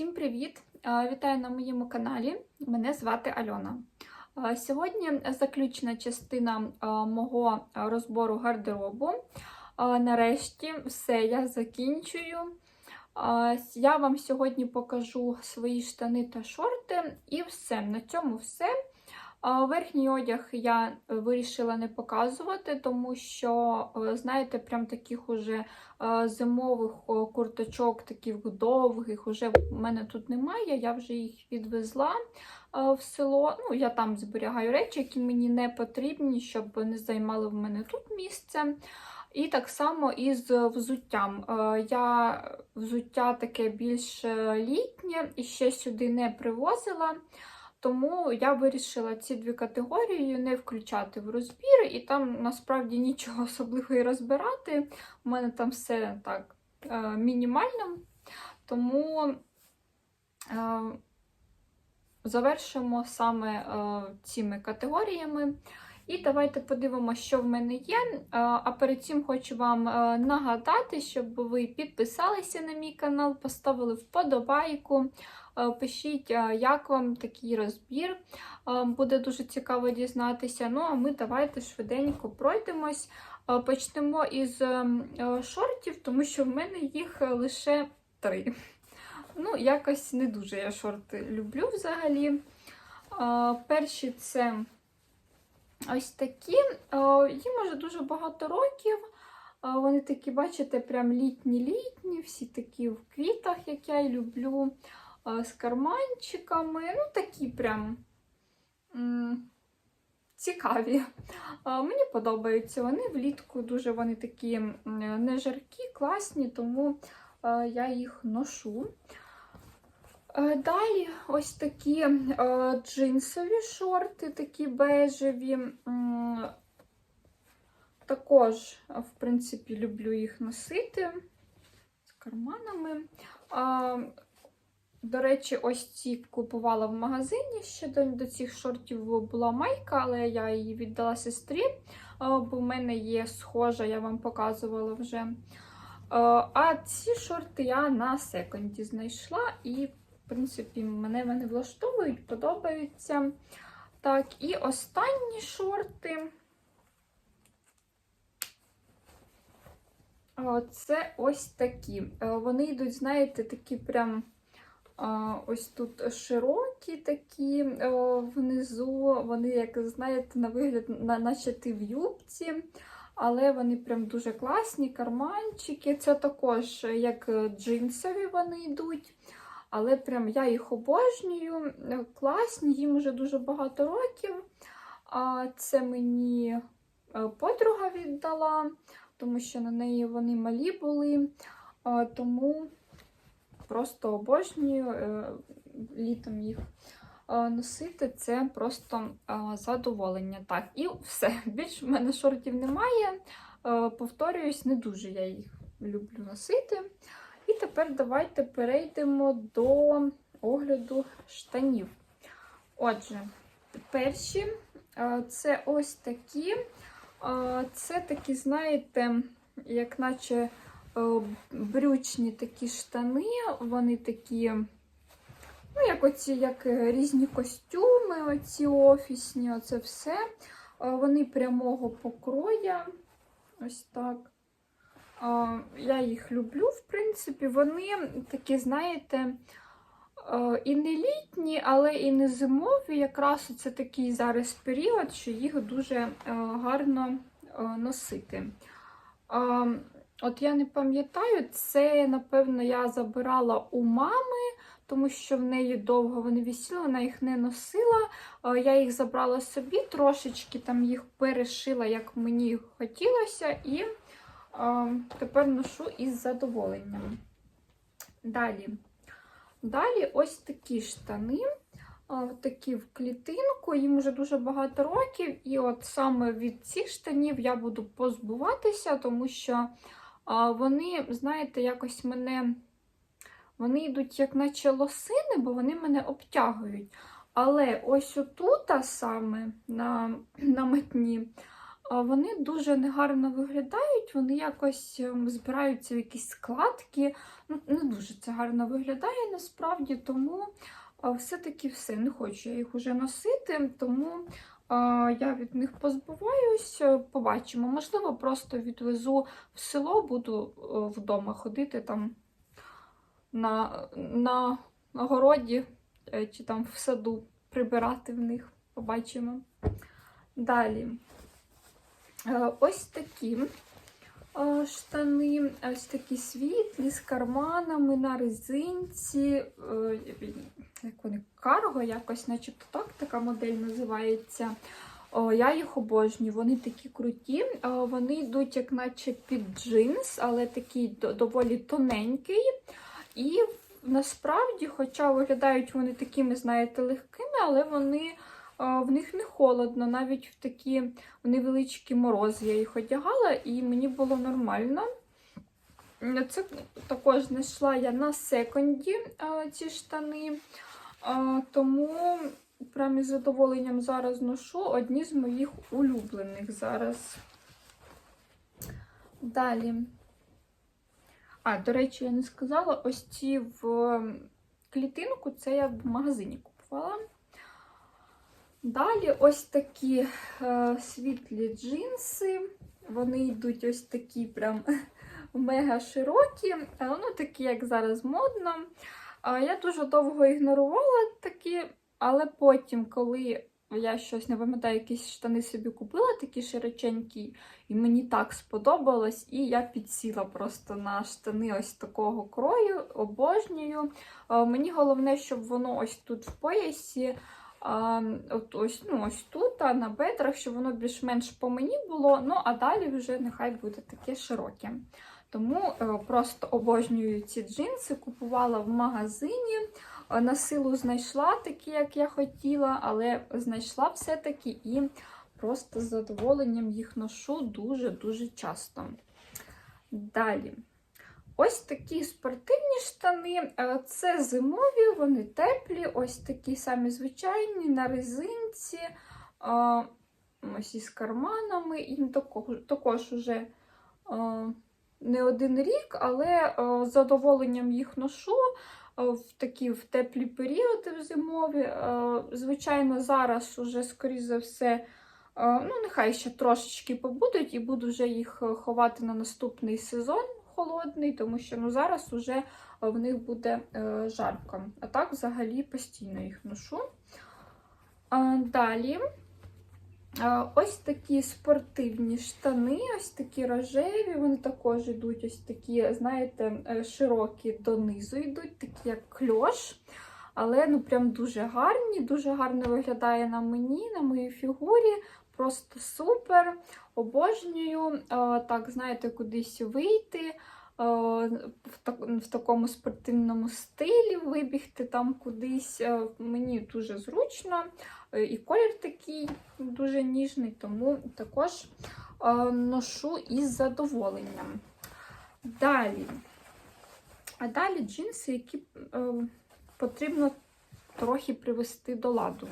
Всім привіт! Вітаю на моєму каналі. Мене звати Альона. Сьогодні заключна частина мого розбору гардеробу. Нарешті все я закінчую. Я вам сьогодні покажу свої штани та шорти, і все. На цьому все. Верхній одяг я вирішила не показувати, тому що, е, знаєте, прям таких уже е, зимових курточок, таких довгих, уже в мене тут немає. Я вже їх відвезла е, в село. Ну, я там зберігаю речі, які мені не потрібні, щоб не займали в мене тут місце. І так само і з взуттям. Е, Я взуття таке більш е, літнє і ще сюди не привозила. Тому я вирішила ці дві категорії не включати в розбір, і там насправді нічого особливого розбирати. У мене там все так е, мінімально. Тому е, завершимо саме е, цими категоріями. І давайте подивимося, що в мене є. А перед цим хочу вам нагадати, щоб ви підписалися на мій канал, поставили вподобайку. Е, Пишіть, е, як вам такий розбір. Е, Буде дуже цікаво дізнатися. Ну, а ми давайте швиденько пройдемось. Почнемо із шортів, тому що в мене їх лише три. Ну, якось не дуже я шорти люблю взагалі. Перші це ось такі. Їм уже дуже багато років. Вони такі, бачите, прям літні-літні, всі такі в квітах, як я і люблю з карманчиками. Ну, такі прям цікаві. Мені подобаються вони влітку, дуже вони такі не жаркі, класні, тому я їх ношу. Е, Далі ось такі е, джинсові шорти, такі бежеві. Також, в принципі, люблю їх носити з карманами. До речі, ось ці купувала в магазині. Ще до, до цих шортів була майка, але я її віддала сестрі, бо в мене є схожа, я вам показувала вже. А, а ці шорти я на секонді знайшла, і, в принципі, мене вони влаштовують, подобаються. Так, і останні шорти. Це ось такі. Е, Вони йдуть, знаєте, такі прям ось тут широкі такі внизу. Вони, як знаєте, на вигляд, наче ти в юбці, але вони прям дуже класні, карманчики. Це також як джинсові вони йдуть. Але прям я їх обожнюю. Класні, їм вже дуже багато років. А це мені е, подруга віддала тому що на неї вони малі були, тому просто обожнюю е, літом їх а, носити. Це просто а, задоволення. Так, і все. Більш в мене шортів немає. Е, Повторююсь, не дуже я їх люблю носити. І тепер давайте перейдемо до огляду штанів. Отже, перші е, це ось такі. Це такі, знаєте, як наче е, брючні такі штани, вони такі, ну, як оці, як е, різні костюми, оці офісні, оце все. Вони прямого покроя. Ось так. Я їх люблю, в принципі. Вони такі, знаєте, е, і не літні, але і не зимові. Якраз це такий зараз період, що їх дуже е, гарно е, носити. От я не пам'ятаю, це, напевно, я забирала у мами, тому що в неї довго вони висіли, вона їх не носила. Е, Я їх забрала собі, трошечки там їх перешила, як мені хотілося, і е, тепер ношу із задоволенням. Далі. Далі ось такі штани, а, такі в клітинку, їм вже дуже багато років, і от саме від цих штанів я буду позбуватися, тому що вони, знаєте, якось мене. Вони йдуть як наче лосини, бо вони мене обтягують. Але ось отут саме на, на метні, Вони дуже негарно виглядають, вони якось ем, збираються в якісь складки. Ну, не дуже це гарно виглядає насправді, тому все-таки все. Не хочу я їх уже носити, тому я від них позбуваюсь. Побачимо. Можливо, просто відвезу в село, буду е, вдома ходити там на, на городі е, чи там в саду прибирати в них. Побачимо. Далі. Е, Ось такі е, штани, ось такі світлі з карманами на резинці. Як вони карго, якось, начебто так, така модель називається. О, я їх обожнюю, вони такі круті. Е, Вони йдуть, як наче під джинс, але такий доволі тоненький. І насправді, хоча виглядають вони такими, знаєте, легкими, але вони. В них не холодно, навіть в такі невеличкі морози я їх одягала, і мені було нормально. Це також знайшла я на секонді ці штани, Е, тому прям із задоволенням зараз ношу одні з моїх улюблених зараз. Далі. А, до речі, я не сказала, ось ці в клітинку це я в магазині купувала. Далі ось такі е, світлі джинси. Вони йдуть ось такі прям мега широкі, ну такі, як зараз модно. Я дуже довго ігнорувала такі, але потім, коли я щось не пам'ятаю, якісь штани собі купила, такі широченькі, і мені так сподобалось, і я підсіла просто на штани ось такого крою, обожнюю. Мені головне, щоб воно ось тут в поясі. А, от ось, ну, ось тут, а на бедрах, щоб воно більш-менш по мені було, ну а далі вже нехай буде таке широке. Тому е, просто обожнюю ці джинси, купувала в магазині, е, на силу знайшла такі, як я хотіла, але знайшла все-таки і просто з задоволенням їх ношу дуже-дуже часто. Далі. Ось такі спортивні штани. Е, Це зимові, вони теплі, ось такі самі звичайні, на резинці, ось із карманами. Їм також, уже не один рік, але е, з задоволенням їх ношу е, в такі в теплі періоди в зимові. Е, Звичайно, зараз уже, скоріш за все, ну, нехай ще трошечки побудуть, і буду вже їх ховати на наступний сезон холодний, тому що ну, зараз уже в них буде е, жарко. А так взагалі постійно їх ношу. Далі. Ось такі спортивні штани, ось такі рожеві, вони також йдуть ось такі, знаєте, е, широкі донизу йдуть, такі як кльош. Але ну прям дуже гарні, дуже гарно виглядає на мені, на моїй фігурі. Просто супер. Обожнюю. Е, Так, знаєте, кудись вийти е, в, так, в такому спортивному стилі, вибігти там кудись. Мені дуже зручно. Е, І колір такий дуже ніжний, тому також е, ношу із задоволенням. Далі. А далі джинси, які е, потрібно трохи привести до ладу.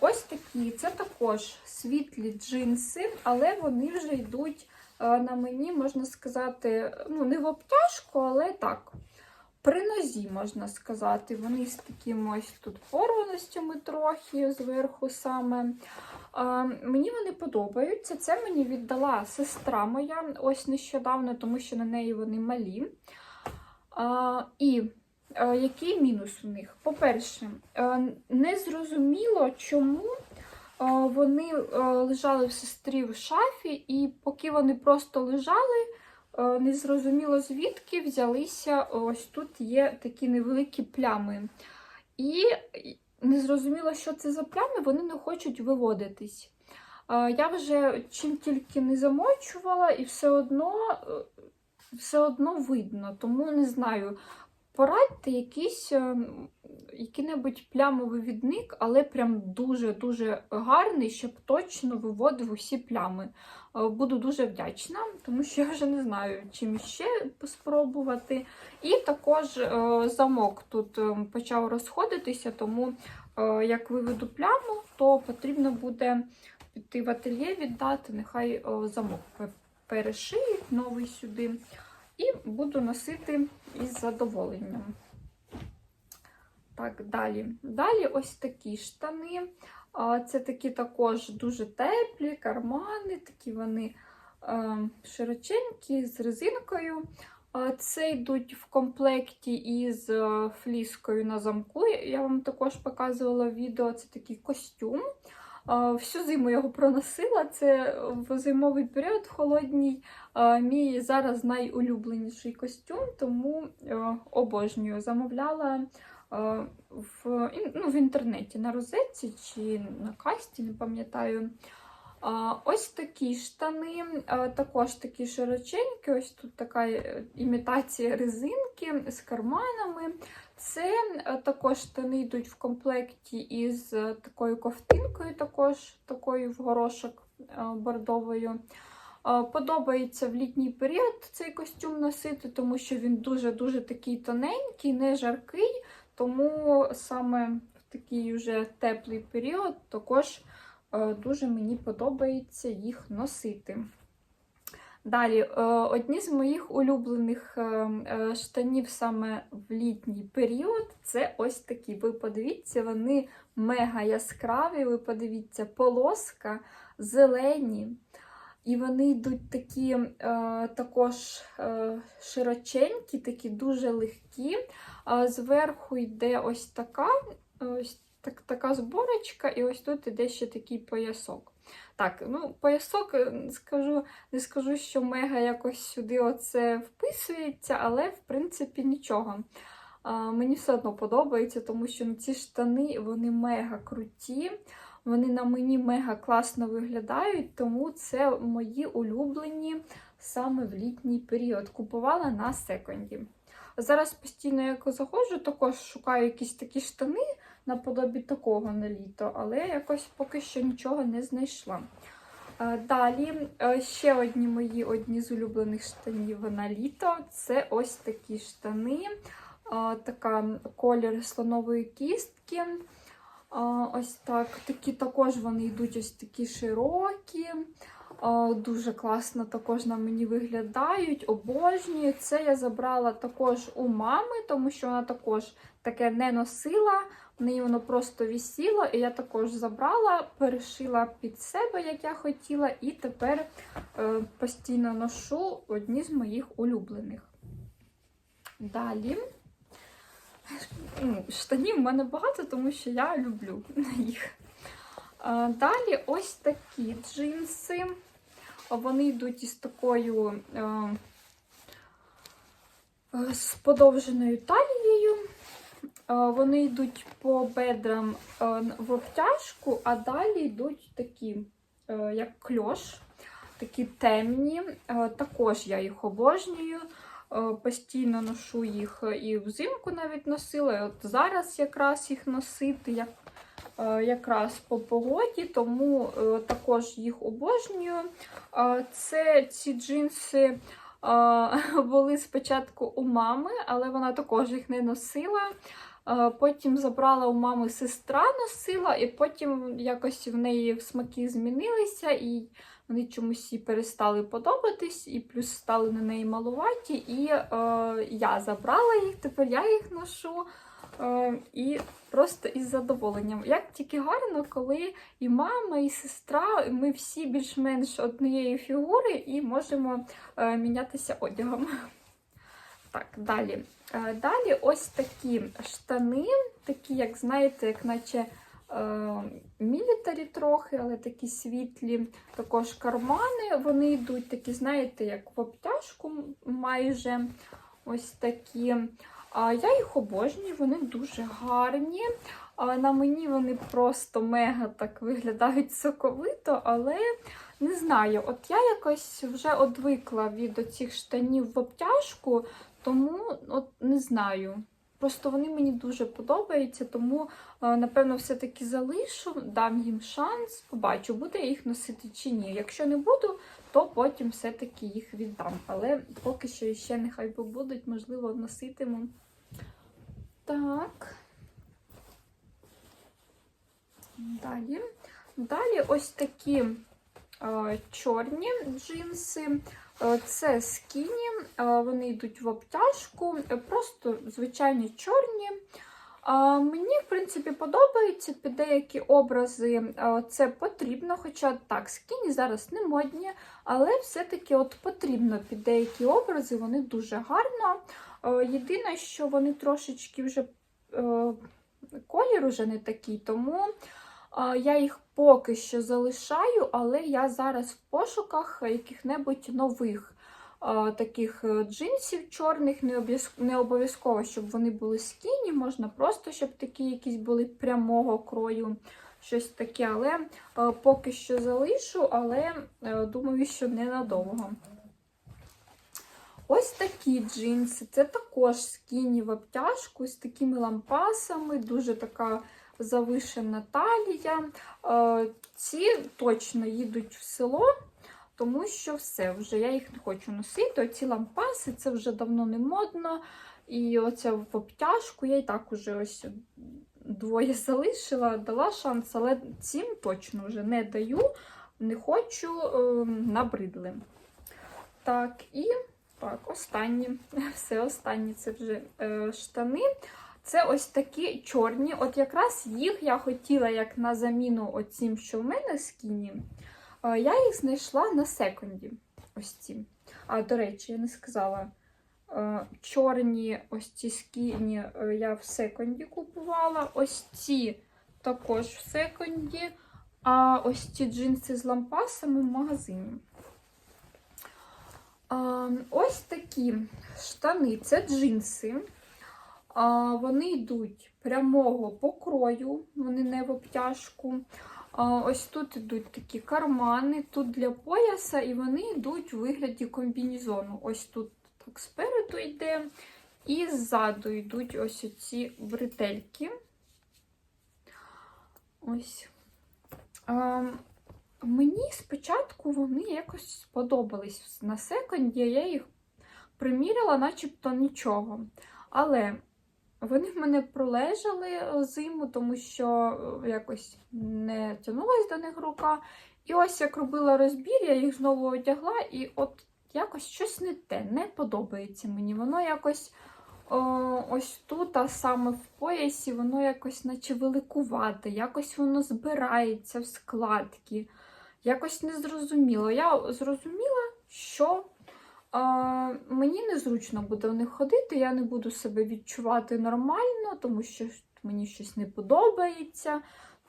Ось такі, це також світлі джинси, але вони вже йдуть на мені, можна сказати, ну, не в обтяжку, але так, при нозі, можна сказати. Вони з такими ось тут порваностями трохи зверху саме. Е, Мені вони подобаються. Це мені віддала сестра моя ось нещодавно, тому що на неї вони малі. А, І е, який мінус у них? По-перше, е, не зрозуміло, чому е, вони лежали в сестрі в шафі, і поки вони просто лежали, е, не зрозуміло звідки взялися. Ось тут є такі невеликі плями. І не зрозуміло, що це за плями, вони не хочуть виводитись. Е, Я вже чим тільки не замочувала, і все одно, е, все одно видно, тому не знаю. Порадьте якийсь е, який-небудь плямовий відник, але прям дуже-дуже гарний, щоб точно виводив усі плями. Е, Буду дуже вдячна, тому що я вже не знаю, чим ще спробувати. І також е, замок тут е, почав розходитися, тому як виведу пляму, то потрібно буде піти в ательє віддати, нехай замок перешиють новий сюди. І буду носити із задоволенням. Так, далі. Далі ось такі штани. Це такі також дуже теплі, кармани, такі вони е, широченькі з резинкою. Це йдуть в комплекті із е, фліскою на замку. Я вам також показувала відео. Це такий костюм. Всю зиму його проносила. Це в зимовий період холодній. Мій зараз найулюбленіший костюм, тому е, обожнюю. Замовляла в, ну, в інтернеті на розетці чи на касті, не пам'ятаю. Ось такі штани, також такі широченькі. Ось тут така е, імітація резинки з карманами. Це е, також штани йдуть в комплекті із е, такою ковтинкою, також такою в горошок е, бордовою. Е, Подобається в літній період цей костюм носити, тому що він дуже-дуже такий тоненький, не жаркий. Тому саме в такий вже теплий період також е, дуже мені подобається їх носити. Далі, е, одні з моїх улюблених е, штанів саме в літній період це ось такі. Ви подивіться, вони мега яскраві. Ви подивіться, полоска, зелені. І вони йдуть такі е, також е, широченькі, такі дуже легкі. А зверху йде ось така, ось так, така зборочка, і ось тут іде ще такий поясок. Так, ну, поясок, е, скажу, не скажу, що мега якось сюди оце вписується, але в принципі нічого. А, мені все одно подобається, тому що ну, ці штани вони мега круті. Вони на мені мега класно виглядають, тому це мої улюблені саме в літній період. Купувала на секонді. Зараз постійно, як заходжу, також шукаю якісь такі штани наподобі такого на літо, але якось поки що нічого не знайшла. Е, Далі е, ще одні мої одні з улюблених штанів на літо це ось такі штани. Е, Така колір слонової кістки. Ось так. Такі також вони йдуть ось такі широкі. Дуже класно також на мені виглядають, обожнюю. Це я забрала також у мами, тому що вона також таке не носила. В неї воно просто висіло, і я також забрала, перешила під себе, як я хотіла, і тепер е, постійно ношу одні з моїх улюблених. Далі. Ну, штанів в мене багато, тому що я люблю їх. Далі ось такі джинси. Вони йдуть із такою е, е, з подовженою талією. Е, Вони йдуть по бедрам е, в обтяжку, а далі йдуть такі, е, як кльош, такі темні. Е, Також я їх обожнюю. Е, Постійно ношу їх і взимку навіть носила. і От зараз якраз їх носити як, е, якраз по погоді, тому е, також їх обожнюю. Це ці джинси були спочатку у мами, але вона також їх не носила. Потім забрала у мами сестра носила, і потім якось в неї смаки змінилися, і вони чомусь їй перестали подобатись, і плюс стали на неї малуваті. І е, я забрала їх, тепер я їх ношу. Е, і просто із задоволенням. Як тільки гарно, коли і мама, і сестра, і ми всі більш-менш однієї фігури і можемо е, мінятися одягом. Так, далі. Е, Далі ось такі штани, такі, як знаєте, як наче мілітарі трохи, але такі світлі, також кармани. Вони йдуть такі, знаєте, як в обтяжку майже ось такі. А я їх обожнюю, вони дуже гарні. А на мені вони просто мега так виглядають соковито, але не знаю, от я якось вже одвикла від цих штанів в обтяжку, тому от не знаю. Просто вони мені дуже подобаються, тому, е, напевно, все-таки залишу, дам їм шанс, побачу, буду я їх носити чи ні. Якщо не буду, то потім все-таки їх віддам. Але поки що ще нехай побудуть, можливо, носитиму. Так. Далі. Далі ось такі е, чорні джинси. Е, Це скіні, е, вони йдуть в обтяжку, е, просто звичайні чорні. Мені, в принципі, подобається під деякі образи це потрібно, хоча так, скіні зараз не модні, але все-таки от потрібно під деякі образи, вони дуже гарно. Єдине, що вони трошечки вже колір уже не такий, тому я їх поки що залишаю, але я зараз в пошуках яких-небудь нових таких е, джинсів чорних, не обов'язково, щоб вони були скіні, можна просто, щоб такі якісь були прямого крою, щось таке. Але е, поки що залишу, але е, думаю, що ненадовго. Ось такі джинси. Це також скіні в обтяжку з такими лампасами, дуже така завишена талія. Е, Ці точно їдуть в село, тому що все, вже я їх не хочу носити. Оці лампаси це вже давно не модно. І оце в обтяжку я і так уже ось двоє залишила, дала шанс, але цим точно вже не даю, не хочу, е, набридли. Так, і так, останні. Все останні це вже е, штани. Це ось такі чорні. От якраз їх я хотіла як на заміну оцім, що в мене скіні. Е, я їх знайшла на секонді. Ось ці. А, до речі, я не сказала. Е, чорні ось ці скіні е, я в секонді купувала. Ось ці також в секонді. А ось ці джинси з лампасами в магазині. Ось такі штани це джинси. Вони йдуть прямого покрою, вони не в обтяжку. Ось тут йдуть такі кармани, тут для пояса, і вони йдуть у вигляді комбінезону. Ось тут так спереду йде, і ззаду йдуть ось ці бретельки. Ось. А, Мені спочатку вони якось сподобались на секонді, я їх приміряла, начебто нічого. Але вони в мене пролежали зиму, тому що е, якось не тягнулася до них рука. І ось як робила розбір, я їх знову одягла, і от якось щось не те, не подобається мені. Воно якось о, ось тут, а саме в поясі, воно якось наче великувате, якось воно збирається в складки. Якось не зрозуміло. Я зрозуміла, що мені незручно буде в них ходити, я не буду себе відчувати нормально, тому що мені щось не подобається.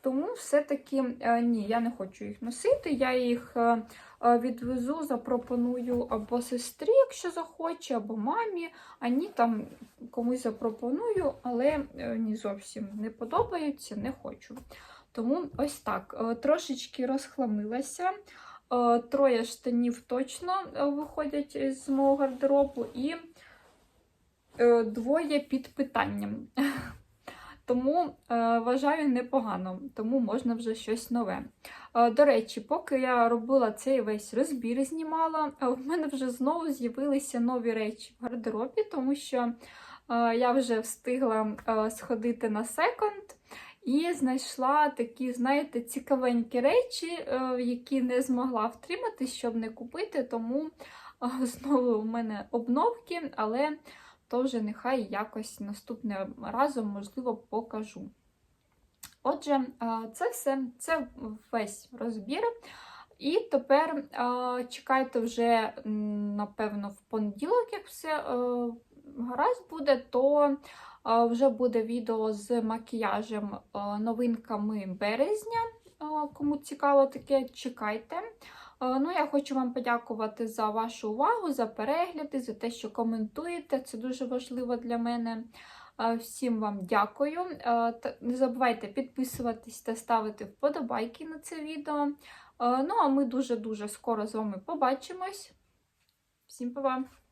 Тому все-таки е, ні, я не хочу їх носити. Я їх е, е, відвезу, запропоную або сестрі, якщо захоче, або мамі, а ні там комусь запропоную, але ні зовсім не подобаються, не хочу. Тому ось так. Трошечки розхламилася. Е, Троє штанів точно е, виходять з мого гардеробу, і е, двоє під питанням. Тому вважаю непогано, тому можна вже щось нове. До речі, поки я робила цей весь розбір, знімала, в мене вже знову з'явилися нові речі в гардеробі, тому що я вже встигла сходити на секонд. І знайшла такі, знаєте, цікавенькі речі, е, які не змогла втримати, щоб не купити. Тому е, знову в мене обновки, але то вже нехай якось наступним разом, можливо, покажу. Отже, е, це все, це весь розбір. І тепер чекайте вже, напевно, в понеділок, як все гаразд буде, то Вже буде відео з макіяжем новинками березня. Кому цікаво таке, чекайте. Ну, Я хочу вам подякувати за вашу увагу, за перегляди, за те, що коментуєте. Це дуже важливо для мене. Всім вам дякую. Не забувайте підписуватись та ставити вподобайки на це відео. Ну, а ми дуже-дуже скоро з вами побачимось. Всім па-па!